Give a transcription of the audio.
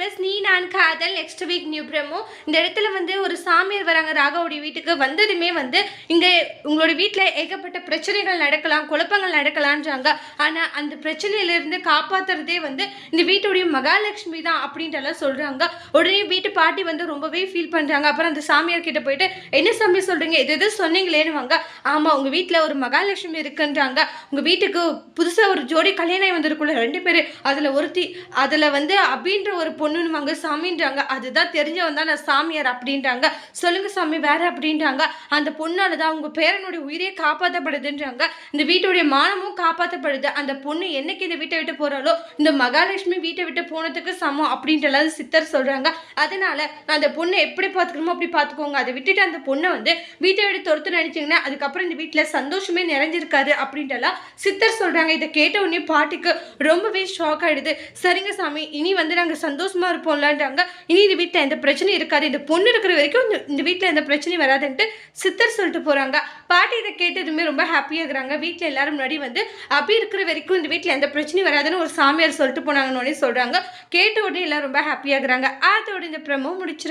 Bus நீ நான் காதல் நெக்ஸ்ட் வீக் நியூ பிரமோ இந்த இடத்துல வந்து ஒரு சாமியார் வராங்க ராகாவுடைய வீட்டுக்கு. வந்ததுமே வந்து இங்கே உங்களோட வீட்டில் ஏகப்பட்ட பிரச்சனைகள் நடக்கலாம் குழப்பங்கள் நடக்கலான்றாங்க ஆனால் அந்த பிரச்சனையிலேருந்து காப்பாற்றுறதே வந்து இந்த வீட்டுடைய மகாலட்சுமி தான் அப்படின்றலாம் சொல்கிறாங்க உடனே வீட்டு பாட்டி வந்து ரொம்பவே ஃபீல் பண்ணுறாங்க அப்புறம் அந்த சாமியார் கிட்ட போயிட்டு என்ன சாமி சொல்கிறீங்க இது எது சொன்னீங்களேன்னு வாங்க ஆமாம் உங்கள் வீட்டில் ஒரு மகாலட்சுமி இருக்குன்றாங்க. உங்கள் வீட்டுக்கு புதுசாக ஒரு ஜோடி கல்யாணம் ஆகி வந்திருக்குள்ள ரெண்டு பேர். அதில் ஒருத்தி அதில் வந்து அப்படின்ற ஒரு பொண்ணு வாங்க சாமின்றாங்க. அதுதான் தெரிஞ்சவன் தான் நான் சாமியார் அப்படின்றாங்க. சொல்லுங்க சாமி வேற அப்படின்றாங்க. அந்த பொண்ணால தான் அவங்க பேரனுடைய உயிரே காப்பாற்றப்படுதுன்றாங்க இந்த வீட்டுடைய மானமும் காப்பாற்றப்படுது அந்த பொண்ணு என்னைக்கு இந்த வீட்டை விட்டு போறாலோ இந்த மகாலட்சுமி வீட்டை விட்டு போனதுக்கு சமம் அப்படின்றலாம் சித்தர் சொல்கிறாங்க அதனால அந்த பொண்ணை எப்படி பார்த்துக்கணுமோ அப்படி பார்த்துக்கோங்க. அதை விட்டுட்டு அந்த பொண்ணை வந்து வீட்டை விட்டு துரத்து நினைச்சீங்கன்னா அதுக்கப்புறம் இந்த வீட்டில் சந்தோஷமே நிறைஞ்சிருக்காது அப்படின்றலாம் சித்தர் சொல்கிறாங்க இதை கேட்ட உடனே பாட்டிக்கு ரொம்பவே ஷாக் ஆயிடுது. சரிங்க சாமி இனி வந்து நாங்கள் சந்தோஷம் இருப்போம்லன்றாங்க இனி இந்த வீட்டில் எந்த பிரச்சனையும் இருக்காது. இந்த பொண்ணு இருக்கிற வரைக்கும் இந்த- இந்த வீட்டில் எந்த பிரச்சனையும் வராதுன்ட்டு சித்தர் சொல்லிட்டு போகிறாங்க பாட்டி இதை கேட்டதுமே ரொம்ப ஹாப்பியாகிறாங்க வீட்டில் எல்லாரும் முன்னாடி வந்து அப்படி இருக்கிற வரைக்கும் இந்த வீட்டில் எந்த பிரச்சனையும் வராதுன்னு ஒரு சாமியார் சொல்லிட்டு போனாங்கன்னு சொல்கிறாங்க கேட்ட உடனே எல்லாரும் ரொம்ப ஹாப்பியாகிறாங்க அதோட இந்த பிரமோ முடிச்சிருக்கு